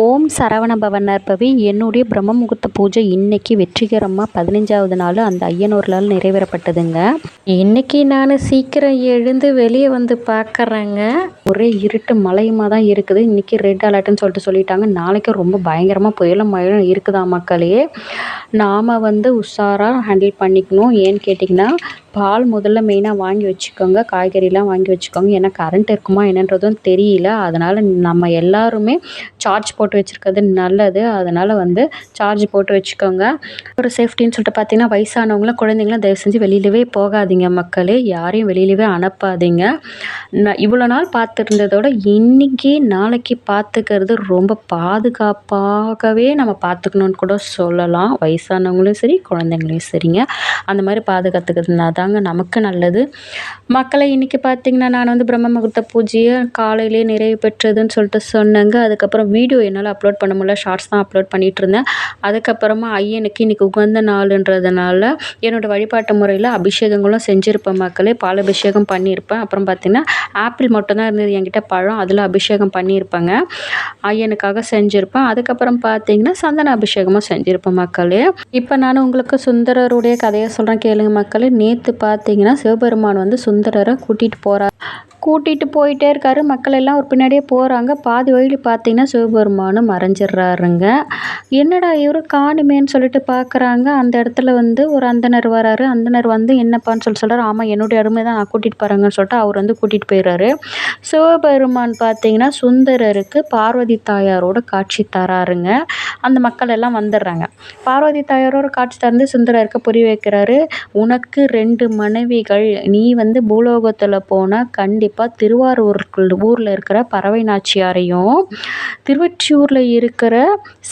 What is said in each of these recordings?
ஓம் சரவண பவன் என்னுடைய பிரம்ம முகூர்த்த பூஜை இன்னைக்கு வெற்றிகரமாக பதினஞ்சாவது நாள் அந்த ஐயனூர்லால் நிறைவேறப்பட்டதுங்க. இன்னைக்கு நான் சீக்கிரம் எழுந்து வெளியே வந்து பார்க்குறேங்க. ஒரே இருட்டு மலையுமாக தான் இருக்குது. இன்னைக்கு ரெட் அலர்ட்னு சொல்லிட்டு சொல்லிட்டாங்க. நாளைக்கு ரொம்ப பயங்கரமாக புயலும் மழையும் இருக்குதா மக்களே. நாம் வந்து உஷாராக ஹேண்டில் பண்ணிக்கணும். ஏன்னு கேட்டிங்கன்னா பால் முதல்ல மெயினாக வாங்கி வச்சுக்கோங்க. காய்கறிலாம் வாங்கி வச்சுக்கோங்க. ஏன்னா கரண்ட் இருக்குமா என்னன்றதும் தெரியல. அதனால் நம்ம எல்லாருமே சார்ஜ் போட்டு வச்சுருக்கிறது நல்லது. அதனால் வந்து சார்ஜ் போட்டு வச்சுக்கோங்க. ஒரு சேஃப்டின்னு சொல்லிட்டு பார்த்தீங்கன்னா வயசானவங்களும் குழந்தைங்களும் தயவு செஞ்சு வெளியிலவே போகாதீங்க மக்களே. யாரையும் வெளியிலவே அனுப்பாதீங்க. நான் இவ்வளோ நாள் பார்த்துருந்ததோட இன்றைக்கி நாளைக்கு பார்த்துக்கிறது ரொம்ப பாதுகாப்பாகவே நம்ம பார்த்துக்கணுன்னு கூட சொல்லலாம். வயசானவங்களும் சரி குழந்தைங்களையும் சரிங்க. அந்த மாதிரி பாதுகாத்துக்கிறதுனா தாங்க நமக்கு நல்லது. மக்களை இன்றைக்கி பார்த்திங்கன்னா நான் வந்து பிரம்ம முகூர்த்த பூஜையை காலையிலே நிறைவு பெற்றதுன்னு சொல்லிட்டு சொன்னேங்க. அதுக்கப்புறம் வீடியோ என்னால் அப்லோட் பண்ண முடியல. ஷார்ட்ஸ் தான் அப்லோட் பண்ணிகிட்டு இருந்தேன் அதுக்கப்புறமா ஐயனுக்கு இன்றைக்கி உகந்த நாளுன்றதுனால என்னோடய வழிபாட்டு முறையில் அபிஷேகங்களும் செஞ்சுருப்பேன் மக்களே. பால் அபிஷேகம் பண்ணியிருப்பேன். அப்புறம் பார்த்திங்கன்னா ஆப்பிள் மட்டும்தான் இருந்தது. என்கிட்ட பழம் அதில் அபிஷேகம் பண்ணியிருப்பேங்க. ஐயனுக்காக செஞ்சுருப்பேன். அதுக்கப்புறம் பார்த்திங்கன்னா சந்தன அபிஷேகமும் செஞ்சுருப்பேன் மக்களே. இப்போ நான் உங்களுக்கு சுந்தரருடைய கதையை சொல்கிறேன் கேளுங்க மக்களே. நேற்று பார்த்தீங்கன்னா சிவபெருமான் வந்து சுந்தரரை கூட்டிகிட்டு போகிறார் கூட்டிகிட்டு போயிட்டே இருக்காரு. மக்கள் எல்லாம் ஒரு பின்னாடியே போகிறாங்க பாதி வழியில் பார்த்தீங்கன்னா சிவபெருமானும் மறைஞ்சிடுறாருங்க. என்னடா இவர் காணுமேன்னு சொல்லிட்டு பார்க்குறாங்க அந்த இடத்துல வந்து ஒரு அந்தனர் வராரு. அந்தனர் வந்து என்னப்பான்னு சொல்லி சொல்கிறார் ஆமாம் என்னுடைய அருமை தான் நான் கூட்டிகிட்டு போகிறேங்கன்னு சொல்லிட்டு அவர் வந்து கூட்டிகிட்டு போயிடுறாரு. சிவபெருமான் பார்த்தீங்கன்னா சுந்தரருக்கு பார்வதி தாயாரோட காட்சி தராருங்க. அந்த மக்கள் எல்லாம் வந்துடுறாங்க. பார்வதி தாயாரோட காட்சி தந்து சுந்தரருக்கு புரிய வைக்கிறாரு. உனக்கு ரெண்டு மனைவிகள். நீ வந்து பூலோகத்தில் போனால் கண்டிப்பாக திருவாரூருக்குள் ஊரில் இருக்கிற பறவை நாச்சியாரையும் திருவொற்றியூரில் இருக்கிற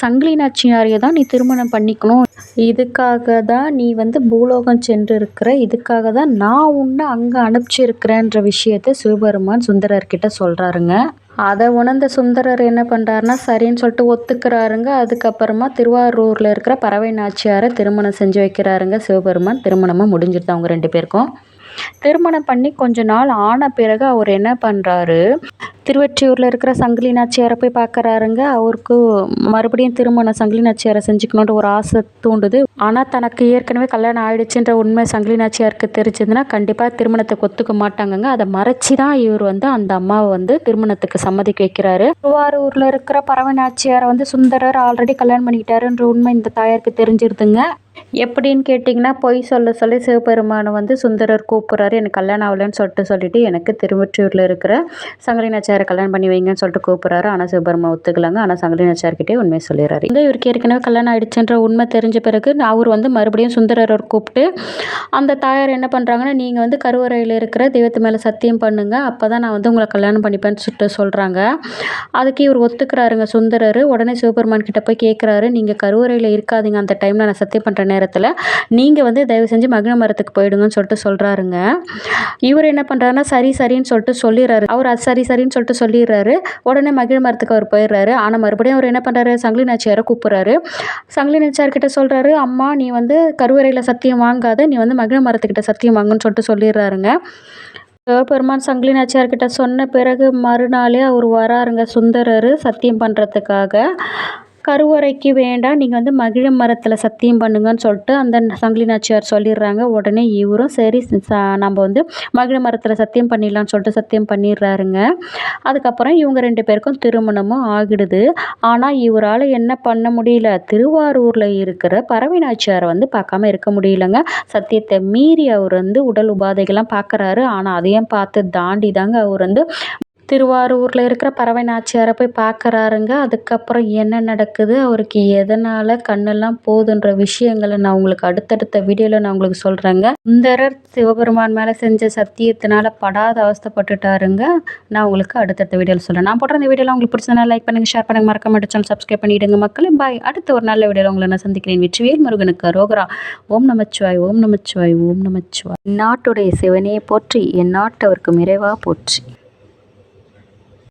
சங்கிலி நாச்சியாரையை தான் நீ திருமணம் பண்ணிக்கணும். இதுக்காக தான் நீ வந்து பூலோகம் சென்று இருக்கிற இதுக்காக தான் நான் உன்னை அங்கே அனுப்பிச்சிருக்கிறேன்ற விஷயத்த சிவபெருமான் சுந்தரர்கிட்ட சொல்கிறாருங்க அதை உணர்ந்த சுந்தரர் என்ன பண்ணுறாருனா சரின்னு சொல்லிட்டு ஒத்துக்கிறாருங்க. அதுக்கப்புறமா திருவாரூரில் இருக்கிற பறவை நாச்சியாரை திருமணம் செஞ்சு வைக்கிறாருங்க. சிவபெருமான் திருமணமாக முடிஞ்சிருது அவங்க ரெண்டு பேருக்கும். திருமணம் பண்ணி கொஞ்ச நாள் ஆன பிறகு அவர் என்ன பண்ணுறாரு திருவொற்றியூரில் இருக்கிற சங்கிலி நாச்சியாரை போய் பார்க்குறாருங்க. அவருக்கு மறுபடியும் திருமணம் சங்கிலி நாச்சியாரை செஞ்சுக்கணுன்ற ஒரு ஆசை தூண்டுது. ஆனால் தனக்கு ஏற்கனவே கல்யாணம் ஆயிடுச்சுன்ற உண்மை சங்கிலி நாச்சியாருக்கு தெரிஞ்சதுன்னா கண்டிப்பாக திருமணத்தை ஒத்துக்க மாட்டாங்கங்க. அதை மறைச்சி தான் இவர் வந்து அந்த அம்மாவை வந்து திருமணத்துக்கு சம்மதிக்க வைக்கிறாரு. திருவாரூரில் இருக்கிற பறவை நாச்சியாரை வந்து சுந்தரர் ஆல்ரெடி கல்யாணம் பண்ணிக்கிட்டாருன்ற உண்மை இந்த தாயாருக்கு தெரிஞ்சிருதுங்க. எப்படின்னு கேட்டிங்கன்னா பொய் சொல்ல சொல்லி சிவபெருமானை வந்து சுந்தரர் கூப்பிட்றாரு. எனக்கு கல்யாணம் ஆகலன்னு சொல்லிட்டு சொல்லிவிட்டு எனக்கு திருவொற்றியூரில் இருக்கிற சங்கலி நாச்சியாரை கல்யாணம் பண்ணி வைங்கன்னு சொல்லிட்டு கூப்பிட்றாரு. ஆனால் சிவபெருமான் ஒத்துக்கலாங்க. ஆனால் சங்கிலி நாச்சியார்கிட்டே உண்மையை சொல்லிடுறாரு. இங்கே இவருக்கு ஏற்கனவே கல்யாணம் ஆயிடுச்சுன்ற உண்மை தெரிஞ்ச பிறகு அவர் வந்து மறுபடியும் சுந்தரர் கூப்பிட்டு அந்த தாயார் என்ன பண்ணுறாங்கன்னா நீங்கள் வந்து கருவறையில் இருக்கிற தெய்வத்து மேலே சத்தியம் பண்ணுங்கள் அப்போ தான் நான் வந்து உங்களை கல்யாணம் பண்ணிப்பேன்னு சொல்லிட்டு சொல்கிறாங்க அதுக்கு இவர் ஒத்துக்கிறாருங்க சுந்தரர். உடனே சிவபெருமான் கிட்ட போய் கேட்குறாரு நீங்கள் கருவறையில் இருக்காதீங்க. அந்த டைமில் நான் சத்தியம் பண்ணுற நேரத்தில் நீங்கள் வந்து தயவு செஞ்சு மகிழ மரத்துக்கு போயிடுங்கன்னு சொல்லிட்டு சொல்கிறாருங்க இவர் என்ன பண்ணுறாருன்னா சரி சரின்னு சொல்லிட்டு சொல்லிடுறாரு. அவர் அது சரி சரின்னு சொல்லிட்டு சொல்லிடுறாரு. உடனே மகிழ மரத்துக்கு அவர் போயிடுறாரு. ஆனால் மறுபடியும் அவர் என்ன பண்ணுறாரு சங்கிலி நாச்சியாரை கூப்பிட்றாரு. சங்கிலி நாச்சியார்கிட்ட சொல்கிறாரு அம்மா நீ வந்து கருவறையில் சத்தியம் வாங்காத. நீ வந்து மகிழ மரத்துக்கிட்ட சத்தியம் வாங்குன்னு சொல்லிட்டு சொல்லிடுறாருங்க. சிவபெருமான் சங்கிலி நாச்சியார்கிட்ட சொன்ன பிறகு மறுநாளே அவர் வராருங்க சுந்தரர் சத்தியம் பண்ணுறதுக்காக கருவறைக்கு வேண்டாம். நீங்கள் வந்து மகிழ மரத்தில் சத்தியம் பண்ணுங்கன்னு சொல்லிட்டு அந்த சங்கிலி நாச்சியார் சொல்லிடுறாங்க. உடனே இவரும் சரி நம்ம வந்து மகிழ மரத்தில் சத்தியம் பண்ணிடலான்னு சொல்லிட்டு சத்தியம் பண்ணிடுறாருங்க. அதுக்கப்புறம் இவங்க ரெண்டு பேருக்கும் திருமணமும் ஆகிடுது. ஆனால் இவரால் என்ன பண்ண முடியல? திருவாரூரில் இருக்கிற பறவை நாச்சியாரை வந்து பார்க்காம இருக்க முடியலங்க. சத்தியத்தை மீறி அவர் வந்து உடல் உபாதைகள்லாம் பார்க்குறாரு. ஆனால் அதையும் பார்த்து தாண்டி தாங்க அவர் வந்து திருவாரூரில் இருக்கிற பறவை நாச்சியாரை போய் பார்க்குறாருங்க அதுக்கப்புறம் என்ன நடக்குது? அவருக்கு எதனால் கண்ணெல்லாம் போகுதுன்ற விஷயங்களை நான் உங்களுக்கு அடுத்தடுத்த வீடியோவில் நான் உங்களுக்கு சொல்கிறேங்க சுந்தரர் சிவபெருமான் மேலே செஞ்ச சத்தியத்தினால படாத அவஸ்தப்பட்டுட்டாருங்க. நான் உங்களுக்கு அடுத்தடுத்த வீடியோவில் சொல்கிறேன் நான் போடுற இந்த வீடியோவில் உங்களுக்கு பிடிச்சதுனா லைக் பண்ணுங்கள் ஷேர் பண்ணுங்கள் மறக்க மாட்டேன் சப்ஸ்கிரைப் பண்ணிவிடுங்க மக்களே. பாய் அடுத்த ஒரு நல்ல வீடியோவில் உங்களை நான் சந்திக்கிறேன். வெற்றிவேல் முருகனுக்கு ரோகரா ஓம் நமச்சிவாய் ஓம் நமச்சிவாய் ஓம் நமச்சிவாய். நாட்டுடைய சிவனையை போற்றி என் நாட்டவருக்கு நிறைவாக போற்றி.